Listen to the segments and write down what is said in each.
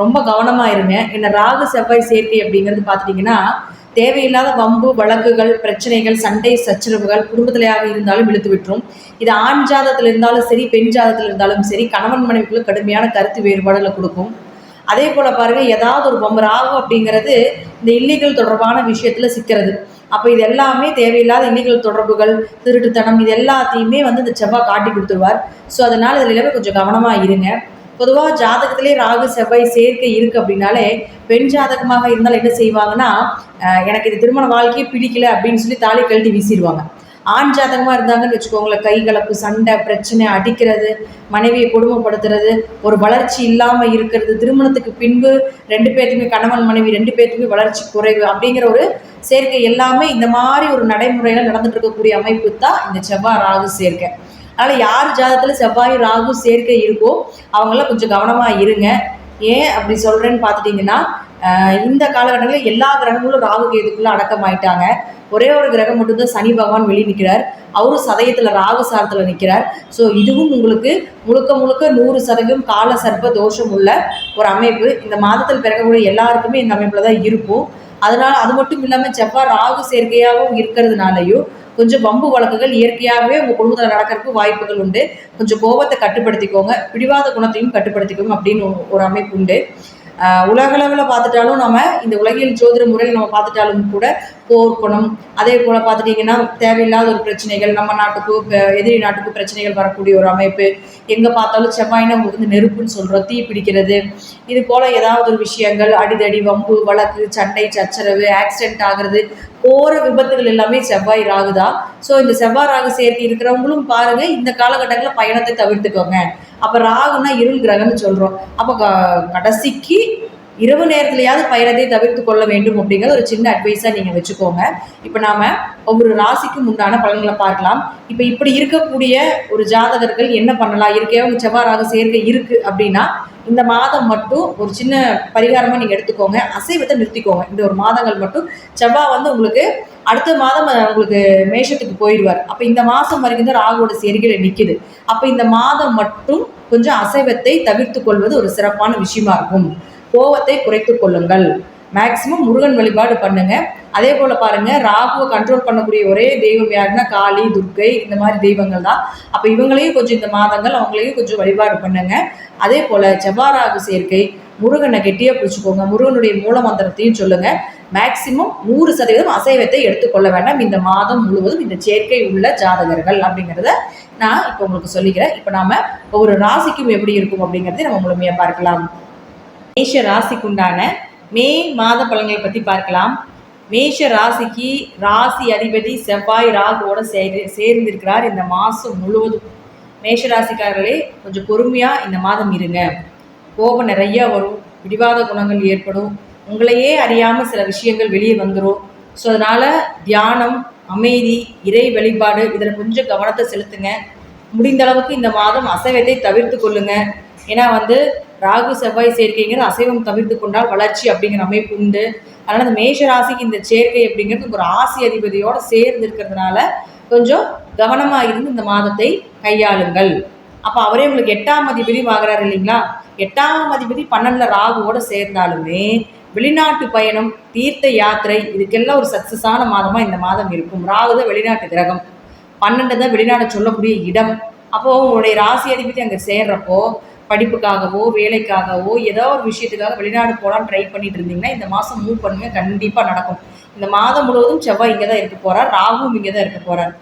ரொம்ப கவனமாக இருங்க. என்ன ராகு செவ்வாய் சேர்க்கை அப்படிங்கிறது பார்த்துட்டிங்கன்னா தேவையில்லாத வம்பு வழக்குகள் பிரச்சனைகள் சண்டை சச்சரவுகள் குடும்பத்திலேயாக இருந்தாலும் இழுத்து விட்டுரும். இது ஆண் ஜாதத்தில் இருந்தாலும் சரி பெண் ஜாதத்தில் இருந்தாலும் சரி கணவன் மனைவிக்குள்ள கடுமையான கருத்து வேறுபாடுகளை கொடுக்கும். அதே போல் பாருங்கள் ஏதாவது ஒரு வம்பு ராகு அப்படிங்கிறது இந்த இல்லீகல் தொடர்பான விஷயத்தில் சிக்கிறது. அப்போ இது எல்லாமே தேவையில்லாத இன்னிகள் தொடர்புகள் திருட்டுத்தனம் இது எல்லாத்தையுமே வந்து இந்த செவ்வாய் காட்டி கொடுத்துருவார். ஸோ அதனால் இதில் எல்லாமே கொஞ்சம் கவனமாக இருங்க. பொதுவாக ஜாதகத்திலே ராகு செவ்வாய் சேர்க்கை இருக்குது அப்படின்னாலே பெண் ஜாதகமாக இருந்தால் என்ன செய்வாங்கன்னா எனக்கு இது திருமண வாழ்க்கையே பிடிக்கல அப்படின்னு சொல்லி தாலி கழட்டி வீசிடுவாங்க. ஆண் ஜாதகமாக இருந்தாங்கன்னு வச்சுக்கோங்களேன் கை கலப்பு சண்டை பிரச்சனை அடிக்கிறது மனைவியை கொடுமைப்படுத்துறது ஒரு வளர்ச்சி இல்லாமல் இருக்கிறது திருமணத்துக்கு பின்பு ரெண்டு பேர்த்துக்குமே கணவன் மனைவி ரெண்டு பேர்த்துக்குமே வளர்ச்சி குறைவு அப்படிங்கிற ஒரு சேர்க்கை எல்லாமே இந்த மாதிரி ஒரு நடைமுறையில் நடந்துட்டு இருக்கக்கூடிய அமைப்பு தான் இந்த செவ்வாய் ராகு சேர்க்கை. அதனால் யார் ஜாதகத்தில் செவ்வாய் ராகு சேர்க்கை இருக்கோ அவங்களாம் கொஞ்சம் கவனமாக இருங்க. ஏன் அப்படி சொல்கிறேன்னு பார்த்துட்டிங்கன்னா இந்த காலகட்டங்களில் எல்லா கிரகங்களும் ராகு கேதுக்குள்ளே அடக்கமாயிட்டாங்க. ஒரே ஒரு கிரகம் மட்டும்தான் சனி பகவான் வெளியே நிற்கிறார் அவரும் சதயத்தில் ராகு சாரத்தில் நிற்கிறார் ஸோ இதுவும் உங்களுக்கு முழுக்க முழுக்க நூறு சதவீதம் கால சர்ப்ப தோஷம் உள்ள ஒரு அமைப்பு. இந்த மாதத்தில் பிறக்கக்கூடிய எல்லாருக்குமே இந்த அமைப்பில் தான் இருக்கும். அதனால் அது மட்டும் இல்லாமல் செவ்வாய் ராகு சேர்க்கையாகவும் இருக்கிறதுனாலையும் கொஞ்சம் வம்பு வழக்குகள் இயற்கையாகவே உங்கள் குடும்பத்தில் நடக்கிறதுக்கு வாய்ப்புகள் உண்டு. கொஞ்சம் கோபத்தை கட்டுப்படுத்திக்கோங்க. பிடிவாத குணத்தையும் கட்டுப்படுத்திக்கோங்க அப்படின்னு ஒரு- ஒரு அமைப்பு உண்டு. ஆஹ் உலகளவில் பார்த்துட்டாலும் நம்ம இந்த உலகியல் ஜோதிட முறையில் நம்ம பார்த்துட்டாலும் கூட போர் அதே போல் பார்த்துட்டிங்கன்னா தேவையில்லாத ஒரு பிரச்சனைகள் நம்ம நாட்டுக்கு எதிரி நாட்டுக்கு பிரச்சனைகள் வரக்கூடிய ஒரு அமைப்பு. எங்கே பார்த்தாலும் செவ்வாயினா உங்களுக்கு வந்து நெருப்புன்னு சொல்கிறோம் தீ பிடிக்கிறது. இது போல் ஏதாவது ஒரு விஷயங்கள் அடிதடி வம்பு வழக்கு சண்டை சச்சரவு ஆக்சிடென்ட் ஆகிறது போகிற விபத்துகள் எல்லாமே செவ்வாய் ராகு தான் ஸோ இந்த செவ்வாய் ராகு சேர்த்து இருக்கிறவங்களும் பாருங்கள் இந்த காலகட்டங்களில் பயணத்தை தவிர்த்துக்கோங்க. அப்போ ராகுன்னா இருள் கிரகம்னு சொல்கிறோம் அப்போ க- கடைசிக்கு இரவு நேரத்துலையாவது பயணத்தை தவிர்த்து கொள்ள வேண்டும் அப்படிங்கிற ஒரு சின்ன அட்வைஸாக நீங்கள் வச்சுக்கோங்க. இப்போ நாம் ஒவ்வொரு ராசிக்கும் உண்டான பலன்களை பார்க்கலாம். இப்போ இப்படி இருக்கக்கூடிய ஒரு ஜாதகர்கள் என்ன பண்ணலாம்? இருக்கே உங்கள் செவ்வாய் ராகு சேர்க்கை இருக்குது அப்படின்னா இந்த மாதம் மட்டும் ஒரு சின்ன பரிகாரமாக நீங்கள் எடுத்துக்கோங்க. அசைவத்தை நிறுத்திக்கோங்க. இந்த ஒரு மாதங்கள் மட்டும் செவ்வாய் வந்து உங்களுக்கு அடுத்த மாதம் உங்களுக்கு மேஷத்துக்கு போயிடுவார். அப்போ இந்த மாதம் வரைக்கும் தான் ராகுவோட சேர்க்கையில நிற்கிது அப்போ இந்த மாதம் மட்டும் கொஞ்சம் அசைவத்தை தவிர்த்து கொள்வது ஒரு சிறப்பான விஷயமா இருக்கும். கோவத்தை குறைத்து கொள்ளுங்கள். மேக்சிமம் முருகன் வழிபாடு பண்ணுங்க. அதே போல் பாருங்க ராகுவை கண்ட்ரோல் பண்ணக்கூடிய ஒரே தெய்வம் யாருன்னா காளி துர்க்கை இந்த மாதிரி தெய்வங்கள் தான். அப்போ இவங்களையும் கொஞ்சம் இந்த மாதங்கள் அவங்களையும் கொஞ்சம் வழிபாடு பண்ணுங்க. அதே போல் செவ்வாய் சேர்க்கை முருகனை கெட்டியாக பிடிச்சிக்கோங்க. முருகனுடைய மூல மந்திரத்தையும் சொல்லுங்க. மேக்சிமம் நூறு சதவீதம் அசைவத்தை எடுத்துக்கொள்ள வேண்டாம். இந்த மாதம் முழுவதும் இந்த சேர்க்கை உள்ள ஜாதகர்கள் அப்படிங்கிறத நான் இப்போ உங்களுக்கு சொல்லிக்கிறேன். இப்போ நாம ஒவ்வொரு ராசிக்கும் எப்படி இருக்கும் அப்படிங்கிறத நம்ம முழுமையாக பார்க்கலாம். மேஷ ராசிக்குண்டான மே மாத பலன்களை பற்றி பார்க்கலாம். மேஷ ராசிக்கு ராசி அதிபதி செவ்வாய் ராகுவோட சேர் சேர்ந்திருக்கிறார் இந்த மாதம் முழுவதும். மேஷ ராசிக்காரர்களே கொஞ்சம் பொறுமையாக இந்த மாதம் இருங்க. கோபம் நிறையா வரும் பிடிவாத குணங்கள் ஏற்படும். உங்களையே அறியாமல் சில விஷயங்கள் வெளியே வந்துடும் ஸோ அதனால் தியானம் அமைதி இறை வழிபாடு இதில் கொஞ்சம் கவனத்தை செலுத்துங்க. முடிந்த அளவுக்கு இந்த மாதம் அசைவத்தை தவிர்த்து கொள்ளுங்க. ஏன்னா வந்து ராகு செவ்வாய் சேர்க்கைங்கிற அசைவம் தவிர்த்து கொண்டால் வளர்ச்சி அப்படிங்கிற அமைப்பு உண்டு. அதனால் இந்த மேஷ ராசிக்கு இந்த சேர்க்கை அப்படிங்கிறது ஒரு ராசி அதிபதியோடு சேர்ந்து இருக்கிறதுனால கொஞ்சம் கவனமாக இருந்து இந்த மாதத்தை கையாளுங்கள். அப்போ அவரே உங்களுக்கு எட்டாம் அதிபதி வாங்குறாரு இல்லைங்களா? எட்டாம் அதிபதி பன்னெண்டில் ராகுவோடு சேர்ந்தாலுமே வெளிநாட்டு பயணம் தீர்த்த யாத்திரை இதுக்கெல்லாம் ஒரு சக்ஸஸான மாதமாக இந்த மாதம் இருக்கும். ராகு தான் வெளிநாட்டு கிரகம். பன்னெண்டு தான் வெளிநாட்டை சொல்லக்கூடிய இடம். அப்போது உங்களுடைய ராசி அதிபதி அங்கே சேர்றப்போ படிப்புக்காகவோ வேலைக்காகவோ ஏதோ ஒரு விஷயத்துக்காக வெளிநாடு போகலான்னு ட்ரை பண்ணிட்டு இருந்தீங்கன்னா இந்த மாதம் மூவ் பண்ணுங்க கண்டிப்பாக நடக்கும். இந்த மாதம் முழுவதும் செவ்வாய் இங்கே தான் இருக்க போகிறார் ராகுவும் இங்கே தான் இருக்க போகிறார்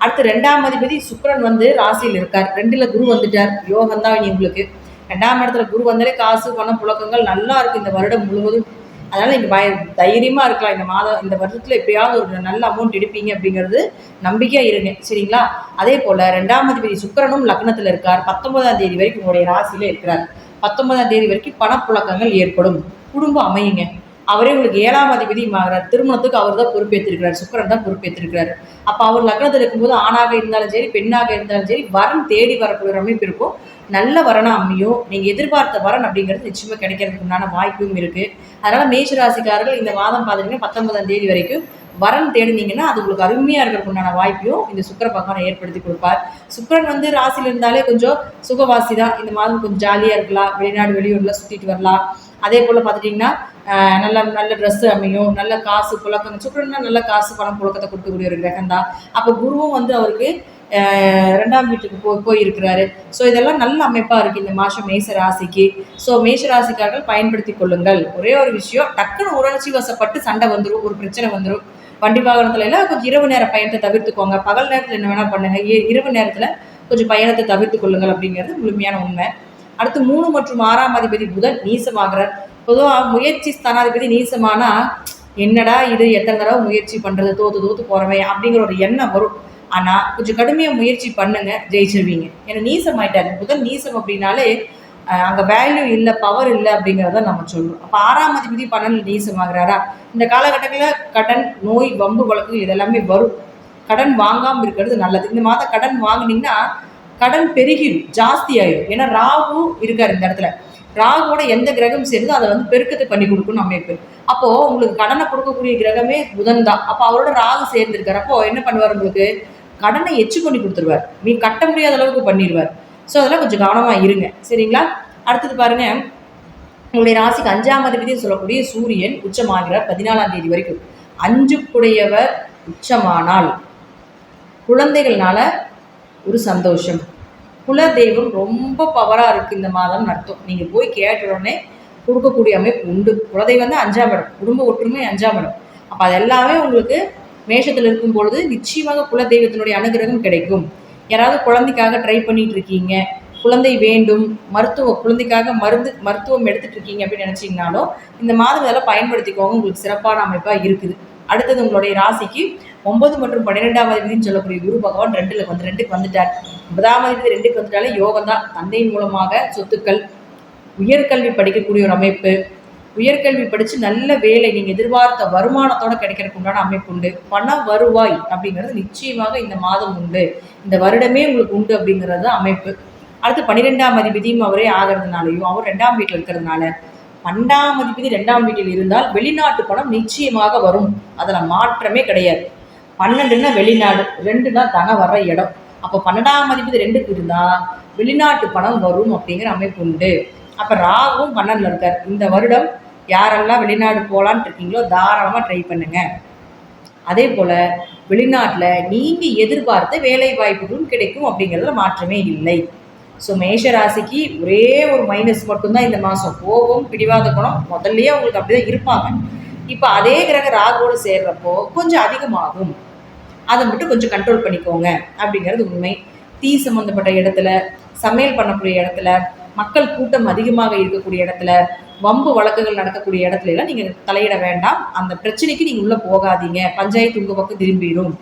அடுத்து ரெண்டாம் அதிபதி சுக்கிரன் வந்து ராசியில் இருக்கார். ரெண்டில் குரு வந்துட்டார். யோகம் தான் இனி உங்களுக்கு. ரெண்டாம் இடத்துல குரு வந்தாலே காசு பணம் புழக்கங்கள் நல்லா இருக்குது இந்த வருடம் முழுவதும் அதனால் நீங்கள் பய தைரியமாக இருக்கலாம். இந்த மாதம் இந்த வருஷத்தில் எப்படியாவது ஒரு நல்ல அமௌண்ட் எடுப்பீங்க அப்படிங்கிறது நம்பிக்கையாக இருங்க. சரிங்களா? அதே போல் ரெண்டாம் அதிபதி சுக்கிரனும் லக்னத்தில் இருக்கார். பத்தொன்பதாம் தேதி வரைக்கும் உங்களுடைய ராசியில் இருக்கிறார். பத்தொன்பதாம் தேதி வரைக்கும் பணப்புழக்கங்கள் ஏற்படும். குடும்பம் அமையுங்க. அவரே உங்களுக்கு ஏழாம் அதிபதி ஆகிறார் திருமணத்துக்கு அவர் தான் பொறுப்பேற்றிருக்கிறார். சுக்கரன் தான் பொறுப்பேற்றிருக்கிறார். அப்போ அவர் லக்னத்தில் இருக்கும்போது ஆணாக இருந்தாலும் சரி பெண்ணாக இருந்தாலும் சரி வரன் தேடி வரக்கூடிய அமைப்பு இருக்கும். நல்ல வரனாக அமையும். நீங்கள் எதிர்பார்த்த வரன் அப்படிங்கிறது நிச்சயமாக கிடைக்கிறதுக்கு உண்டான வாய்ப்பும் இருக்குது அதனால் மேஷராசிக்காரர்கள் இந்த மாதம் பார்த்தீங்கன்னா பத்தொன்பதாம் தேதி வரைக்கும் வரன் தேடினீங்கன்னா அது உங்களுக்கு அருமையாக இருக்கிறதுக்கு உண்டான வாய்ப்பையும் இந்த சுக்கர பகவானை ஏற்படுத்தி கொடுப்பார். சுக்கரன் வந்து ராசியில் இருந்தாலே கொஞ்சம் சுகவாசி தான். இந்த மாதம் கொஞ்சம் ஜாலியாக இருக்கலாம். வெளிநாடு வெளியூரில் சுற்றிட்டு வரலாம். அதே போல் பார்த்துட்டிங்கன்னா நல்ல நல்ல ட்ரெஸ்ஸு அமையும் நல்ல காசு புழக்கம் சுக்கரன்னா நல்ல காசு பணம் புழக்கத்தை கொடுக்கக்கூடிய ஒரு கிரகம் தான். அப்போ குருவும் வந்து அவருக்கு ரெண்டாம் வீட்டுக்கு போ போயிருக்கிறாரு. ஸோ இதெல்லாம் நல்ல அமைப்பாக இருக்குது இந்த மாதம் மேச ராசிக்கு. ஸோ மேஷ ராசிக்காரர்கள் பயன்படுத்தி கொள்ளுங்கள். ஒரே ஒரு விஷயம் டக்குன்னு உணர்ச்சி வசப்பட்டு சண்டை வந்துடும் ஒரு பிரச்சனை வந்துடும் வண்டி வாகனத்துல எல்லாம் கொஞ்சம் இரவு நேர பயணத்தை தவிர்த்துக்கோங்க. பகல் நேரத்தில் என்ன வேணால் பண்ணுங்கள் இரவு நேரத்தில் கொஞ்சம் பயணத்தை தவிர்த்து கொள்ளுங்கள் அப்படிங்கிறது முழுமையான உண்மை. அடுத்து மூணு மற்றும் ஆறாம் அதிபதி புதன் நீசமாகிறார். பொதுவாக முயற்சி ஸ்தானாதிபதி நீசமானா என்னடா இது எத்தனை தடவை முயற்சி பண்ணுறது தோத்து தோத்து போகிறவன் அப்படிங்கிற ஒரு எண்ணம் வரும். ஆனால் கொஞ்சம் கடுமையாக முயற்சி பண்ணுங்க ஜெயிச்சிருவீங்க. ஏன்னா நீசம் ஆயிட்டாரு புதன் நீசம் அப்படின்னாலே அங்கே வேல்யூ இல்லை பவர் இல்லை அப்படிங்கிறத நம்ம சொல்றோம். அப்போ ஆறாம் அதிபதி பன்னெண்டு நீசமாகிறாரா? இந்த காலகட்டத்தில் கடன் நோய் வம்பு வழக்கு இதெல்லாமே வரும். கடன் வாங்காமல் இருக்கிறது நல்லது. இந்த மாதம் கடன் வாங்குனீங்கன்னா கடன் பெருகிடும் ஜாஸ்தி ஆயிடும் ஏன்னா ராகு இருக்கார் இந்த இடத்துல. ராகுவோட எந்த கிரகம் சேர்ந்து அதை வந்து பெருக்கத்தை பண்ணி கொடுக்கணும் அமைப்பு அப்போ உங்களுக்கு கடனை கொடுக்கக்கூடிய கிரகமே புதன் தான். அப்போ அவரோட ராகு சேர்ந்திருக்காரு. அப்போ என்ன பண்ணுவார் உங்களுக்கு? கடனை எச்சு பண்ணி கொடுத்துருவார். நீ கட்ட முடியாத அளவுக்கு பண்ணிடுவார். ஸோ அதெல்லாம் கொஞ்சம் கவனமாக இருங்க. சரிங்களா? அடுத்தது பாருங்க. உங்களுடைய ராசிக்கு அஞ்சாம் அதிபதினு சொல்லக்கூடிய சூரியன் உச்சமாகிறார் பதினாலாம் தேதி வரைக்கும். அஞ்சுக்குடையவர் உச்சமானால் குழந்தைகள்னால ஒரு சந்தோஷம். குலதெய்வம் ரொம்ப பவராக இருக்குது இந்த மாதம் அர்த்தம். நீங்கள் போய் கேட்ட உடனே கொடுக்கக்கூடிய அமைப்பு உண்டு. குலதெய்வம் தான் அஞ்சாம் இடம். குடும்ப ஒற்றுமை அஞ்சாம் இடம். அப்போ அது எல்லாமே உங்களுக்கு மேஷத்தில் இருக்கும் பொழுது நிச்சயமாக குலதெய்வத்தினுடைய அனுகிரகம் கிடைக்கும். யாராவது குழந்தைக்காக ட்ரை பண்ணிட்டு இருக்கீங்க. குழந்தை வேண்டும். மருத்துவ குழந்தைக்காக மருந்து மருத்துவம் எடுத்துகிட்டு இருக்கீங்க அப்படின்னு நினச்சிங்கனாலும் இந்த மாதம் இதெல்லாம் பயன்படுத்திக்கோங்க. உங்களுக்கு சிறப்பான அமைப்பாக இருக்குது. அடுத்தது உங்களுடைய ராசிக்கு ஒன்பது மற்றும் பன்னிரெண்டாவது விதின்னு சொல்லக்கூடிய குரு பகவான் ரெண்டுல வந்து ரெண்டுக்கு வந்துட்டார். ஒன்பதாவது விதி ரெண்டுக்கு வந்துட்டாலே யோகம் தான். தந்தையின் மூலமாக சொத்துக்கள் உயர்கல்வி படிக்கக்கூடிய ஒரு அமைப்பு. உயர்கல்வி படித்து நல்ல வேலை நீங்கள் எதிர்பார்த்த வருமானத்தோடு கிடைக்கிறதுக்கு உண்டான அமைப்பு உண்டு. பண வருவாய் அப்படிங்கிறது நிச்சயமாக இந்த மாதம் உண்டு. இந்த வருடமே உங்களுக்கு உண்டு அப்படிங்கிறது தான் அமைப்பு. அடுத்து பன்னிரெண்டாம் அதிபதியும் அவரே ஆகிறதுனாலையும் அவர் ரெண்டாம் வீட்டில் இருக்கிறதுனால பன்னெண்டாம் அதிபதி ரெண்டாம் வீட்டில் இருந்தால் வெளிநாட்டு பணம் நிச்சயமாக வரும். அதில் மாற்றமே கிடையாது. பன்னெண்டுன்னா வெளிநாடு ரெண்டுனா தங்க வர்ற இடம். அப்போ பன்னெண்டாம் அதிபதி ரெண்டுக்கு இருந்தால் வெளிநாட்டு பணம் வரும் அப்படிங்கிற அமைப்பு உண்டு. அப்போ ராகுவும் பன்னெண்டில் இருக்கார். இந்த வருடம் யாரெல்லாம் வெளிநாடு போகலான்ட்டு இருக்கீங்களோ தாராளமாக ட்ரை பண்ணுங்க. அதே போல் வெளிநாட்டில் நீங்கள் எதிர்பார்த்த வேலை வாய்ப்புகளும் கிடைக்கும் அப்படிங்கிறதுல மாற்றமே இல்லை. ஸோ மேஷ ராசிக்கு ஒரே ஒரு மைனஸ் மட்டும்தான் இந்த மாதம் கோபம் பிடிவாத குணம் முதல்லயே அவங்களுக்கு அப்படிதான் இருப்பாங்க. இப்போ அதே கிரக ராகுவோடு சேர்றப்போ கொஞ்சம் அதிகமாகும். அதை மட்டும் கொஞ்சம் கண்ட்ரோல் பண்ணிக்கோங்க அப்படிங்கிறது உண்மை. தீ சம்மந்தப்பட்ட இடத்துல சமையல் பண்ணக்கூடிய இடத்துல மக்கள் கூட்டம் அதிகமாக இருக்கக்கூடிய இடத்துல வம்பு வழக்குகள் நடக்கக்கூடிய இடத்துல எல்லாம் நீங்கள் தலையிட வேண்டாம். அந்த பிரச்சனைக்கு நீங்கள் உள்ளே போகாதீங்க. பஞ்சாயத்து உங்கள் பக்கம் திரும்பிடும்.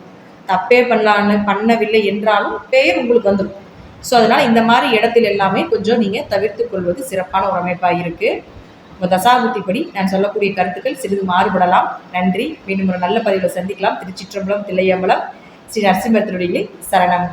தப்பே பண்ணலான்னு பண்ணவில்லை என்றாலும் பேர் உங்களுக்கு வந்துடும் ஸோ அதனால் இந்த மாதிரி இடத்துல எல்லாமே கொஞ்சம் நீங்கள் தவிர்த்து கொள்வது சிறப்பான ஒரு அமைப்பாக இருக்குது உங்கள் தசாபுத்திப்படி நான் சொல்லக்கூடிய கருத்துக்கள் சிறிது மாறுபடலாம். நன்றி. மீண்டும் ஒரு நல்ல பதிவில் சந்திக்கலாம். திருச்சிற்றம்பலம் தில்லையம்பலம் ஸ்ரீ நரசிம்மத்தினுடைய சரணம்.